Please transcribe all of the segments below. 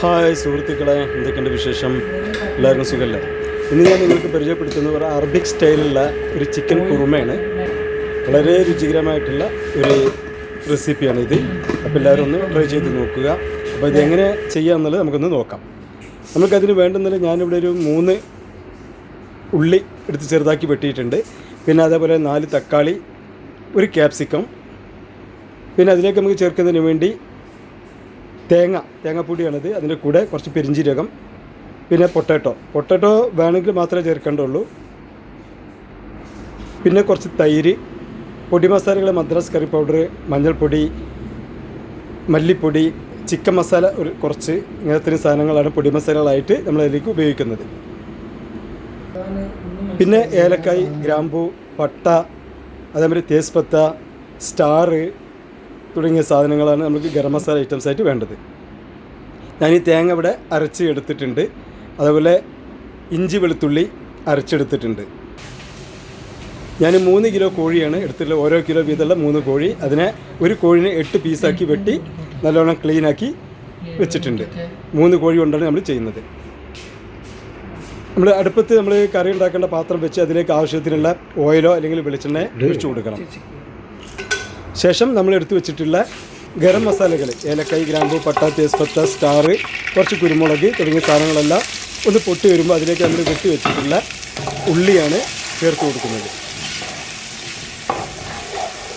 Hi സുഹൃത്തുക്കളെ എന്തൊക്കെയുണ്ട് വിശേഷം? എല്ലാവർക്കും സുഖമല്ലേ ഇന്ന് ഞാൻ നിങ്ങൾക്ക് പരിചയപ്പെടുത്തുന്ന ഒരു അറബിക് സ്റ്റൈലുള്ള ഒരു ചിക്കൻ കുറുമയാണ്. വളരെ രുചികരമായിട്ടുള്ള ഒരു റെസിപ്പിയാണ് ഇത്. അപ്പോൾ എല്ലാവരും ഒന്ന് ട്രൈ ചെയ്ത് നോക്കുക. അപ്പോൾ ഇതെങ്ങനെ ചെയ്യാമെന്നുള്ളത് നമുക്കൊന്ന് നോക്കാം. നമുക്കതിന് വേണ്ടുന്നത് ഞാനിവിടെ ഒരു മൂന്ന് ഉള്ളി എടുത്ത് ചെറുതാക്കി വെട്ടിയിട്ടുണ്ട്. പിന്നെ അതേപോലെ നാല് തക്കാളി ഒരു ക്യാപ്സിക്കം പിന്നെ അതിലേക്ക് നമുക്ക് ചേർക്കുന്നതിന് വേണ്ടി തേങ്ങ തേങ്ങാപ്പൊടിയാണിത് അതിന്റെ കൂടെ കുറച്ച് പെരിഞ്ചീരകം പിന്നെ പൊട്ടാറ്റോ. പൊട്ടാറ്റോ വേണമെങ്കിൽ മാത്രമേ ചേർക്കേണ്ടുള്ളൂ. പിന്നെ കുറച്ച് തൈര് പൊടി മസാലകൾ മദ്രാസ് കറി പൗഡർ മഞ്ഞൾപ്പൊടി മല്ലിപ്പൊടി ചിക്കൻ മസാല ഒരു കുറച്ച് ഇങ്ങനത്തെ സാധനങ്ങളാണ് പൊടി മസാലകളായിട്ട് നമ്മൾ അതിലേക്ക് ഉപയോഗിക്കുന്നത്. പിന്നെ ഏലക്കായ് ഗ്രാമ്പു പട്ട അതേമാതിരി തേസ്പത്ത സ്റ്റാറ് തുടങ്ങിയ സാധനങ്ങളാണ് നമുക്ക് ഗരം മസാല ഐറ്റംസ് ആയിട്ട് വേണ്ടത്. ഞാൻ ഈ തേങ്ങ ഇവിടെ അരച്ച് എടുത്തിട്ടുണ്ട്. അതേപോലെ ഇഞ്ചി വെളുത്തുള്ളി അരച്ചെടുത്തിട്ടുണ്ട്. ഞാൻ മൂന്ന് കിലോ കോഴിയാണ് എടുത്തിട്ടുള്ളത് ഓരോ കിലോ വീതമുള്ള മൂന്ന് കോഴി. അതിനെ ഒരു കോഴിനെ എട്ട് പീസാക്കി വെട്ടി നല്ലോണം ക്ലീനാക്കി വെച്ചിട്ടുണ്ട്. മൂന്ന് കോഴി കൊണ്ടാണ് നമ്മൾ ചെയ്യുന്നത്. നമ്മൾ അടുപ്പത്ത് നമ്മൾ കറി ഉണ്ടാക്കേണ്ട പാത്രം വെച്ച് അതിലേക്ക് ആവശ്യത്തിനുള്ള ഓയിലോ അല്ലെങ്കിൽ വെളിച്ചെണ്ണ ഒഴിച്ചു കൊടുക്കണം. ശേഷം നമ്മൾ എടുത്തു വെച്ചിട്ടുള്ള ഗരം മസാലകൾ ഏലക്കായ് ഗ്രാമ്പു പട്ട തേസ്പത്ത സ്റ്റാർ കുറച്ച് കുരുമുളക് തുടങ്ങിയ സാധനങ്ങളെല്ലാം ഒന്ന് പൊട്ടി വരുമ്പോൾ അതിലേക്ക് നമ്മൾ വെട്ടി വെച്ചിട്ടുള്ള ഉള്ളിയാണ് ചേർത്ത് കൊടുക്കുന്നത്.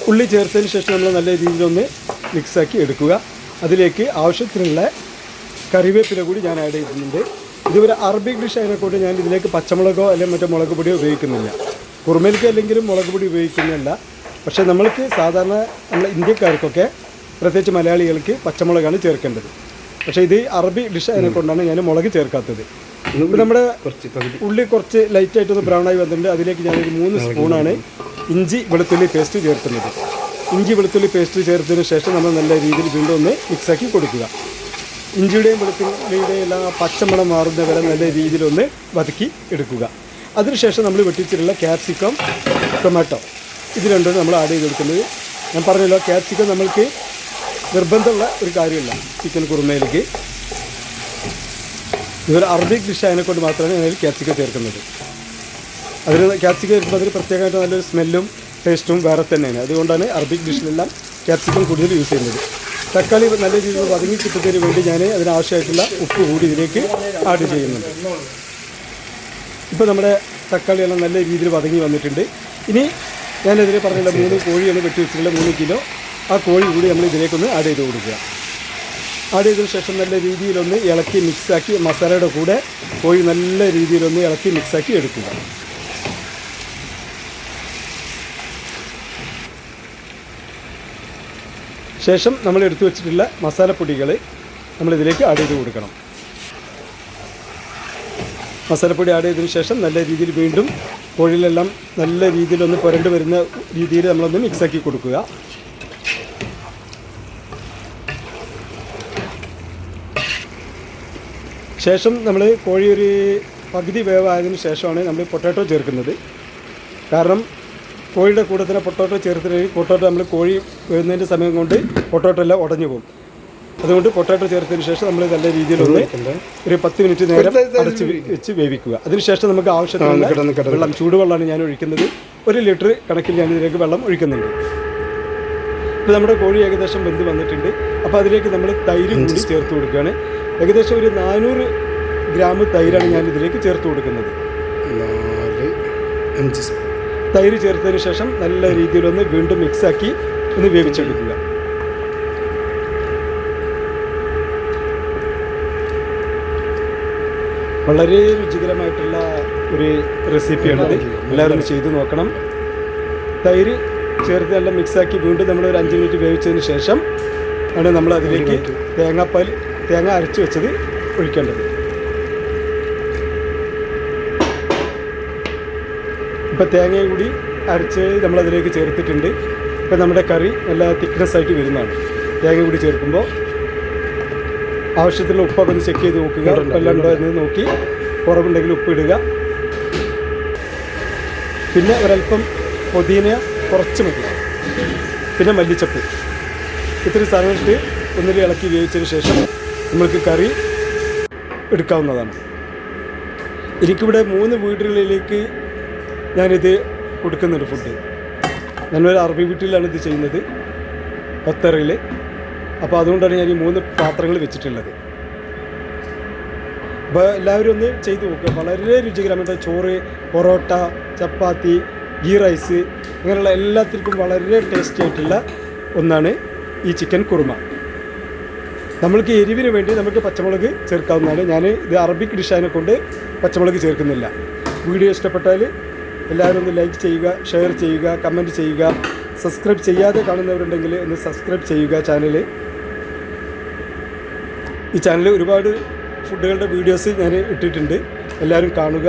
ഉള്ളി ചേർത്തതിന് ശേഷം നമ്മൾ നല്ല രീതിയിലൊന്ന് മിക്സാക്കി എടുക്കുക. അതിലേക്ക് ആവശ്യത്തിനുള്ള കറിവേപ്പില കൂടി ഞാൻ ആഡ് ചെയ്തിട്ടുണ്ട്. ഇതുവരെ അറബിക് ഡിഷ് അതിനെക്കൊണ്ട് ഞാൻ ഇതിലേക്ക് പച്ചമുളകോ അല്ലെങ്കിൽ മറ്റേ മുളക് പൊടിയോ ഉപയോഗിക്കുന്നില്ല. കുറുമേലിക്ക് അല്ലെങ്കിലും മുളക് പൊടി ഉപയോഗിക്കുന്നില്ല പക്ഷേ നമ്മൾക്ക് സാധാരണ നമ്മൾ ഇന്ത്യക്കാർക്കൊക്കെ പ്രത്യേകിച്ച് മലയാളികൾക്ക് പച്ചമുളകാണ് ചേർക്കേണ്ടത്. പക്ഷേ ഇത് അറബി ഡിഷ് അതിനെക്കൊണ്ടാണ് ഞാൻ മുളക് ചേർക്കാത്തത്. നമ്മുടെ ഉള്ളി കുറച്ച് ലൈറ്റായിട്ടൊന്ന് ബ്രൗൺ ആയി വന്നിട്ടുണ്ട്. അതിലേക്ക് ഞാനൊരു മൂന്ന് സ്പൂണാണ് ഇഞ്ചി വെളുത്തുള്ളി പേസ്റ്റ് ചേർക്കുന്നത്. ഇഞ്ചി വെളുത്തുള്ളി പേസ്റ്റ് ചേർത്തതിന് ശേഷം നമ്മൾ നല്ല രീതിയിൽ വീണ്ടും ഒന്ന് മിക്സാക്കി കൊടുക്കുക. ഇഞ്ചിയുടെയും വെളുത്തുള്ളിയുടെയും എല്ലാം ആ പച്ചമണം മാറുന്ന വരെ നല്ല രീതിയിലൊന്ന് വതക്കി എടുക്കുക. അതിനുശേഷം നമ്മൾ വെട്ടിച്ചിട്ടുള്ള ക്യാപ്സിക്കം ടൊമാറ്റോ ഇത് രണ്ടും നമ്മൾ ആഡ് ചെയ്ത് കൊടുക്കുന്നത് ഞാൻ പറഞ്ഞല്ലോ ക്യാപ്സിക്കം നമ്മൾക്ക് നിർബന്ധമുള്ള ഒരു കാര്യമല്ല ചിക്കൻ കുറുമയിലേക്ക്. ഇതൊരു അറബിക് ഡിഷ് കൊണ്ട് മാത്രമേ ഞാൻ ക്യാപ്സിക്കം ചേർക്കുന്നത്. അതിൽ ക്യാപ്സിക്കം ചേർക്കുമ്പോൾ അതിൽ പ്രത്യേകമായിട്ട് നല്ലൊരു സ്മെല്ലും ടേസ്റ്റും വേറെ തന്നെയാണ്. അതുകൊണ്ടാണ് അറബിക് ഡിഷിലെല്ലാം ക്യാപ്സിക്കം കൂടുതൽ യൂസ് ചെയ്യുന്നത്. തക്കാളി നല്ല രീതിയിൽ വതങ്ങി കിട്ടുന്നതിന് വേണ്ടി ഞാൻ അതിനാവശ്യമായിട്ടുള്ള ഉപ്പ് കൂടി ഇതിലേക്ക് ആഡ് ചെയ്യുന്നുണ്ട്. ഇപ്പോൾ നമ്മുടെ തക്കാളിയെല്ലാം നല്ല രീതിയിൽ വതങ്ങി വന്നിട്ടുണ്ട്. ഇനി ഞാനതിൽ പറഞ്ഞില്ല മൂന്ന് കോഴിയാണ് വെട്ടി വെച്ചിട്ടുള്ള മൂന്ന് കിലോ. ആ കോഴി കൂടി നമ്മൾ ഇതിലേക്കൊന്ന് ആഡ് ചെയ്ത് കൊടുക്കുക. ആഡ് ചെയ്തതിന് ശേഷം നല്ല രീതിയിലൊന്ന് ഇളക്കി മിക്സാക്കി മസാലയുടെ കൂടെ കോഴി നല്ല രീതിയിലൊന്ന് ഇളക്കി മിക്സാക്കി എടുക്കുക. ശേഷം നമ്മൾ എടുത്തു വെച്ചിട്ടുള്ള മസാലപ്പൊടികൾ നമ്മൾ ഇതിലേക്ക് ആഡ് ചെയ്ത് കൊടുക്കണം. മസാലപ്പൊടി ആഡ് ചെയ്തതിന് ശേഷം നല്ല രീതിയിൽ വീണ്ടും കോഴിയിലെല്ലാം നല്ല രീതിയിലൊന്ന് പുരണ്ട് വരുന്ന രീതിയിൽ നമ്മളൊന്ന് മിക്സാക്കി കൊടുക്കുക. ശേഷം നമ്മൾ കോഴി ഒരു പകുതി വേവായതിനു ശേഷമാണ് നമ്മൾ പൊട്ടാറ്റോ ചേർക്കുന്നത്. കാരണം കോഴിയുടെ കൂടെ തന്നെ പൊട്ടോട്ടോ ചേർത്തിട്ട് പൊട്ടോട്ടോ നമ്മൾ കോഴി വരുന്നതിന്റെ സമയം കൊണ്ട് പൊട്ടോട്ടോ എല്ലാം ഉടഞ്ഞു പോകും. അതുകൊണ്ട് പൊട്ടാറ്റോ ചേർത്തതിന് ശേഷം നമ്മൾ നല്ല രീതിയിലൊന്ന് ഒരു പത്ത് മിനിറ്റ് നേരം അടച്ച് വെച്ച് വേവിക്കുക. അതിനുശേഷം നമുക്ക് ആവശ്യത്തിന് വെള്ളം ചൂടുവെള്ളമാണ് ഞാൻ ഒഴിക്കുന്നത്. ഒരു ലിറ്റർ കണക്കിൽ ഞാൻ ഇതിലേക്ക് വെള്ളം ഒഴിക്കുന്നുണ്ട്. ഇപ്പോൾ നമ്മുടെ കോഴി ഏകദേശം വെന്ത് വന്നിട്ടുണ്ട്. അപ്പോൾ അതിലേക്ക് നമ്മൾ തൈര് കൂടി ചേർത്ത് കൊടുക്കുകയാണ്. ഏകദേശം ഒരു നാനൂറ് ഗ്രാം തൈരാണ് ഞാൻ ഇതിലേക്ക് ചേർത്ത് കൊടുക്കുന്നത്. തൈര് ചേർത്തതിന് ശേഷം നല്ല രീതിയിലൊന്ന് വീണ്ടും മിക്സാക്കി ഒന്ന് വേവിച്ചെടുക്കുക. വളരെ രുചികരമായിട്ടുള്ള ഒരു റെസിപ്പിയാണത് എല്ലാവരും ചെയ്തു നോക്കണം. തൈര് ചേർത്ത് നല്ല മിക്സാക്കി വീണ്ടും നമ്മൾ ഒരു അഞ്ച് മിനിറ്റ് വേവിച്ചതിന് ശേഷം ആണ് നമ്മൾ അതിലേക്ക് തേങ്ങാപ്പാൽ തേങ്ങ അരച്ച് വെച്ചത് ഒഴിക്കേണ്ടത്. ഇപ്പം തേങ്ങയും കൂടി അരച്ച് നമ്മളതിലേക്ക് ചേർത്തിട്ടുണ്ട്. ഇപ്പം നമ്മുടെ കറി നല്ല തിക്നെസ് ആയിട്ട് വരുന്നതാണ്. തേങ്ങ കൂടി ചേർക്കുമ്പോൾ ആവശ്യത്തിനുള്ള ഉപ്പൊക്കെ ഒന്ന് ചെക്ക് ചെയ്ത് നോക്കുക. ഉപ്പെല്ലാം ഉണ്ടോ എന്ന് നോക്കി. കുറവുണ്ടെങ്കിൽ ഉപ്പ് ഇടുക. പിന്നെ ഒരല്പം പുതിന കുറച്ച് മതി. പിന്നെ മല്ലിച്ചപ്പ്. ഇത്തിരി സാധനങ്ങൾക്ക് ഒന്നിൽ ഇളക്കി വേവിച്ചതിന് ശേഷം നമ്മൾക്ക് കറി എടുക്കാവുന്നതാണ്. എനിക്കിവിടെ മൂന്ന് വീടുകളിലേക്ക് ഞാനിത് കൊടുക്കുന്നുണ്ട് ഫുഡ് ഞാനൊരു അറബി വീട്ടിലാണ് ഇത് ചെയ്യുന്നത്. ഖത്തറിൽ അപ്പോൾ അതുകൊണ്ടാണ് ഞാൻ ഈ മൂന്ന് പാത്രങ്ങൾ വെച്ചിട്ടുള്ളത്. അപ്പോൾ എല്ലാവരും ഒന്ന് ചെയ്തു നോക്കുക വളരെ രുചികരമായിട്ട് ചോറ് പൊറോട്ട ചപ്പാത്തി ഗീ റൈസ് ഇങ്ങനെയുള്ള എല്ലാത്തിനും വളരെ ടേസ്റ്റി ആയിട്ടുള്ള ഒന്നാണ് ഈ ചിക്കൻ കുറുമ. നമ്മൾക്ക് എരിവിന് വേണ്ടി നമുക്ക് പച്ചമുളക് ചേർക്കാവുന്നതാണ്. ഞാൻ ഇത് അറബിക് ഡിഷാനെ കൊണ്ട് പച്ചമുളക് ചേർക്കുന്നില്ല. വീഡിയോ ഇഷ്ടപ്പെട്ടാൽ എല്ലാവരും ഒന്ന് ലൈക്ക് ചെയ്യുക ഷെയർ ചെയ്യുക കമന്റ് ചെയ്യുക. സബ്സ്ക്രൈബ് ചെയ്യാതെ കാണുന്നവരുണ്ടെങ്കിൽ ഒന്ന് സബ്സ്ക്രൈബ് ചെയ്യുക ചാനൽ ഈ ചാനലിൽ ഒരുപാട് ഫുഡുകളുടെ വീഡിയോസ് ഞാൻ ഇട്ടിട്ടുണ്ട്. എല്ലാവരും കാണുക.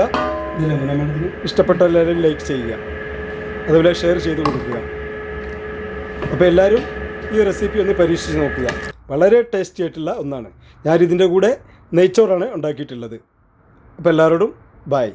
ഇഷ്ടപ്പെട്ട എല്ലാവരും ലൈക്ക് ചെയ്യുക. അതുപോലെ ഷെയർ ചെയ്ത് കൊടുക്കുക. അപ്പോൾ എല്ലാവരും ഈ റെസിപ്പി ഒന്ന് പരീക്ഷിച്ച് നോക്കുക. വളരെ ടേസ്റ്റി ആയിട്ടുള്ള ഒന്നാണ്. ഞാനിതിന്റെ കൂടെ നെയ്ച്ചോറാണ് ഉണ്ടാക്കിയിട്ടുള്ളത്. അപ്പോൾ എല്ലാവരോടും ബായ്